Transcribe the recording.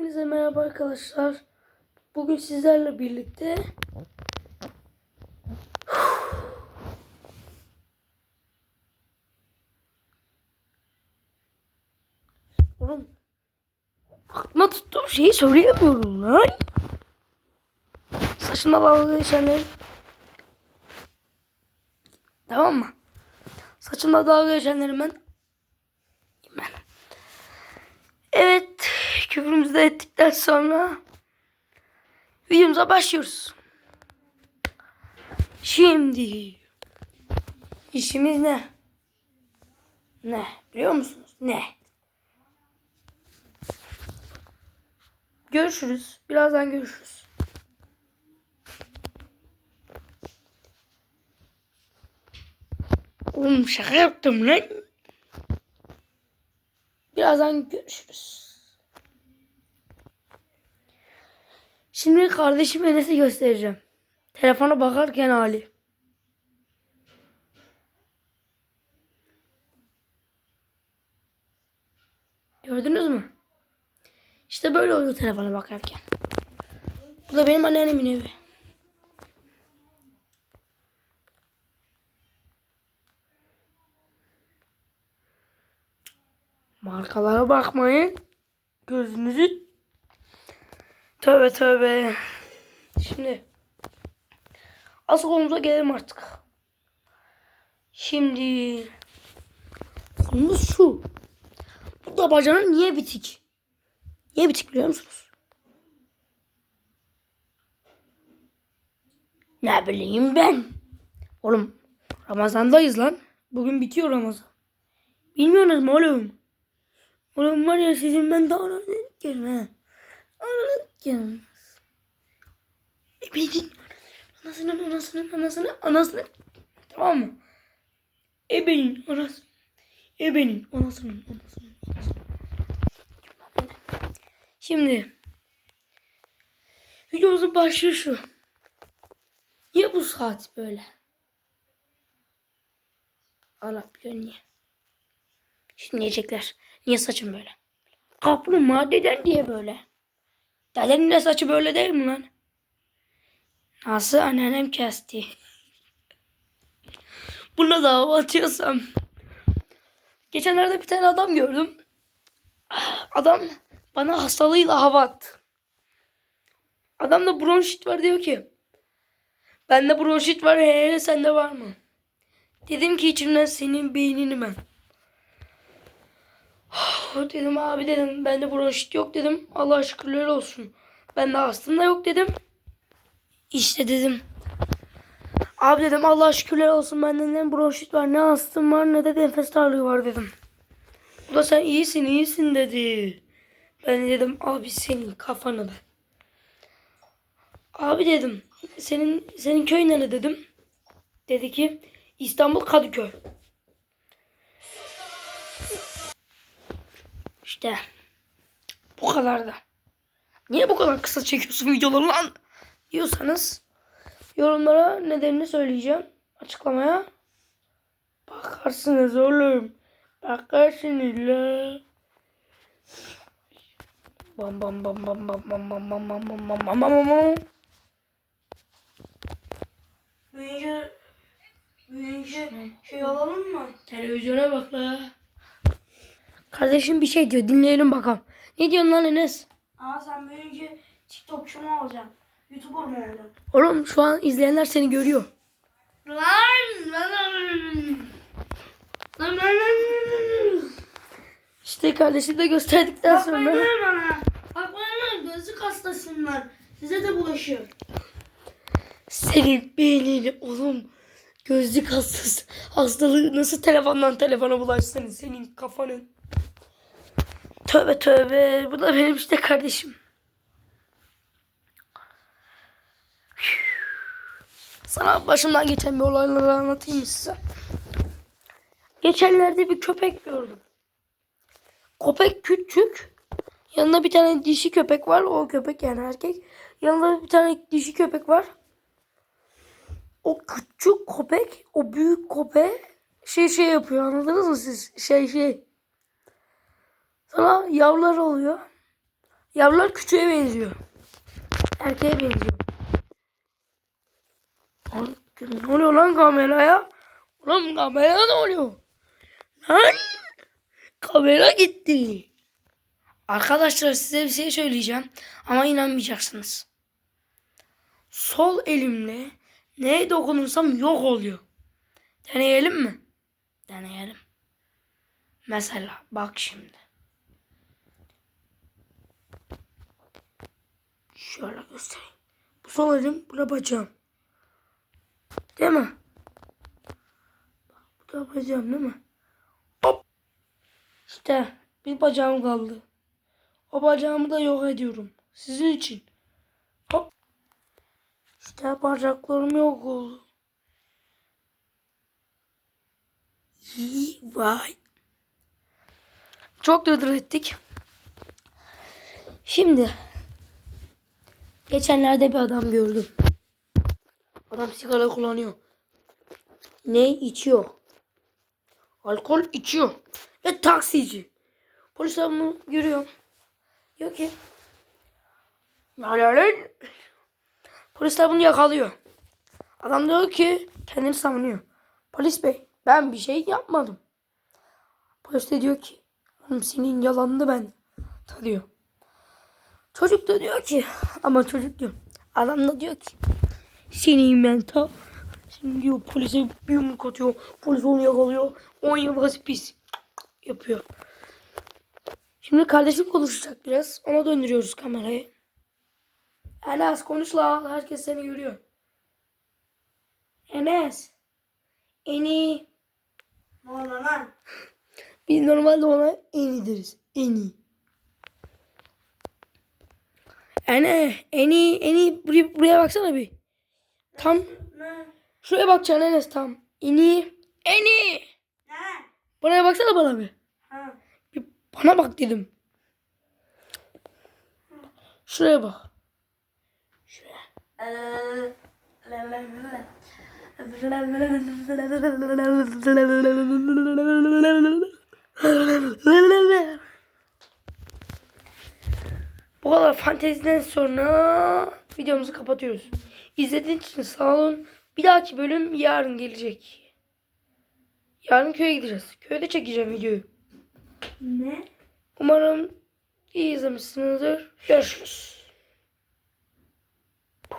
Hepinize merhaba arkadaşlar. Bugün sizlerle birlikte Oğlum aklıma tuttuğum şeyi söyleyemiyorum lan. Saçına dalga geçenler Tamam mı? Saçımda dalga geçenleri ben küfrümüzü de ettikten sonra videomuza başlıyoruz. Şimdi işimiz ne? Ne? Biliyor musunuz? Ne? Görüşürüz. Birazdan görüşürüz. Oğlum şaka yaptım lan. Birazdan görüşürüz. Şimdi kardeşim Enes'i göstereceğim. Telefona bakarken hali. Gördünüz mü? İşte böyle oluyor telefona bakarken. Bu da benim anneannemin evi. Markalara bakmayın. Gözünüzü Tövbe tövbe. Şimdi asıl konumuza gelelim artık. Şimdi konumuz şu. Bu da bacanın niye bitik? Niye bitik biliyor musunuz? Ne bileyim ben. Oğlum Ramazandayız lan. Bugün bitiyor Ramazan. Bilmiyorsunuz mu oğlum? Oğlum var ya sizin ben daha öğrenirken ha. Öğrenirken. E bildin. Anasının anasının anasını anasını. Tamam mı? Ebenin anası. Ebenin anasının anasının anasının. Şimdi. Videomuzun başlığı şu. Niye bu saat böyle? Biliyor niye. Şimdi diyecekler. Niye saçım böyle? Kaplumbağa deden diye böyle. Dedenin de saçı böyle değil mi lan? Nasıl anneannem kesti. Buna da hava atıyorsam. Geçenlerde bir tane adam gördüm. Adam bana hastalığıyla hava attı. Adamda bronşit var diyor ki. Bende bronşit var he sende var mı? Dedim ki içimden senin beynini ben. Dedim abi dedim bende bronşit yok dedim. Allah şükürler olsun. Bende astım da yok dedim. İşte dedim. Abi dedim Allah şükürler olsun bende ne bronşit var ne astım var ne de nefes darlığı var dedim. Bu da sen iyisin iyisin dedi. Ben dedim abi senin kafanı ben. Abi dedim senin senin köy nere dedim. Dedi ki İstanbul Kadıköy. İşte bu kadar da. Niye bu kadar kısa çekiyorsun videoları lan? Diyorsanız yorumlara nedenini söyleyeceğim. Açıklamaya bakarsınız oğlum. Bakarsınız la. Bam bam bam bam bam bam bam bam bam bam bam bam bam bam. Büyüyünce, büyüyünce şey alalım mı? Televizyona bak la. Kardeşim bir şey diyor dinleyelim bakalım. Ne diyorsun lan Enes? Ama sen büyüyünce TikTokçu mu olacaksın? YouTuber mu olacaksın? Oğlum şu an izleyenler seni görüyor. İşte kardeşim de gösterdikten sonra. Bakmayın bana. Bakmayın gözlük hastasınlar. Size de bulaşıyor. Senin beynini oğlum gözlük hastası hastalığı nasıl telefondan telefona bulaşsın senin kafanın. Tövbe tövbe bu da benim işte kardeşim. Sana başımdan geçen bir olayları anlatayım size? Geçenlerde bir köpek gördüm. Köpek küçük. Yanında bir tane dişi köpek var. O köpek yani erkek. Yanında bir tane dişi köpek var. O küçük köpek, o büyük köpek şey şey yapıyor anladınız mı siz? Şey şey. Sonra yavrular oluyor. Yavrular küçüğe benziyor. Erkeğe benziyor. Ne oluyor lan kameraya? Oğlum kamera ne oluyor? Lan kamera gitti. Arkadaşlar size bir şey söyleyeceğim ama inanmayacaksınız. Sol elimle neye dokunursam yok oluyor. Deneyelim mi? Deneyelim. Mesela bak şimdi. Şöyle göstereyim. Bu sol elim, bu da bacağım. Değil mi? Bu da bacağım değil mi? Hop. İşte bir bacağım kaldı. O bacağımı da yok ediyorum. Sizin için. Hop. İşte bacaklarım yok oldu. İyi, vay. Çok dırdır ettik. Şimdi geçenlerde bir adam gördüm. Adam sigara kullanıyor. Ne içiyor? Alkol içiyor. Ve taksici. Polisler bunu görüyor. Diyor ki "Lan!" Polisler bunu yakalıyor. Adam diyor ki kendini savunuyor. Polis bey ben bir şey yapmadım. Polis de diyor ki senin yalanını ben tanıyor. Çocuk da diyor ki ama çocuk diyor. Adam da diyor ki senin ben ta Şimdi diyor polise bir yumruk atıyor. Polis onu yakalıyor. 10 yıl hapis pis yapıyor. Şimdi kardeşim konuşacak biraz. Ona döndürüyoruz kamerayı. Enes konuş la. Herkes seni görüyor. Enes. Eni. Ne lan? Biz normalde ona Eni deriz. Eni. Ene. Eni. Eni. Buraya, buraya baksana bir. Tam. Şuraya bakacaksın Enes tam. Eni. Eni. Buraya baksana bana bir. Ha. Bir bana bak dedim. Şuraya bak. Ee, la, la. Bu kadar fanteziden sonra videomuzu kapatıyoruz. İzlediğiniz için sağ olun. Bir dahaki bölüm yarın gelecek. Yarın köye gideceğiz. Köyde çekeceğim videoyu. Ne? Umarım iyi izlemişsinizdir. Görüşürüz.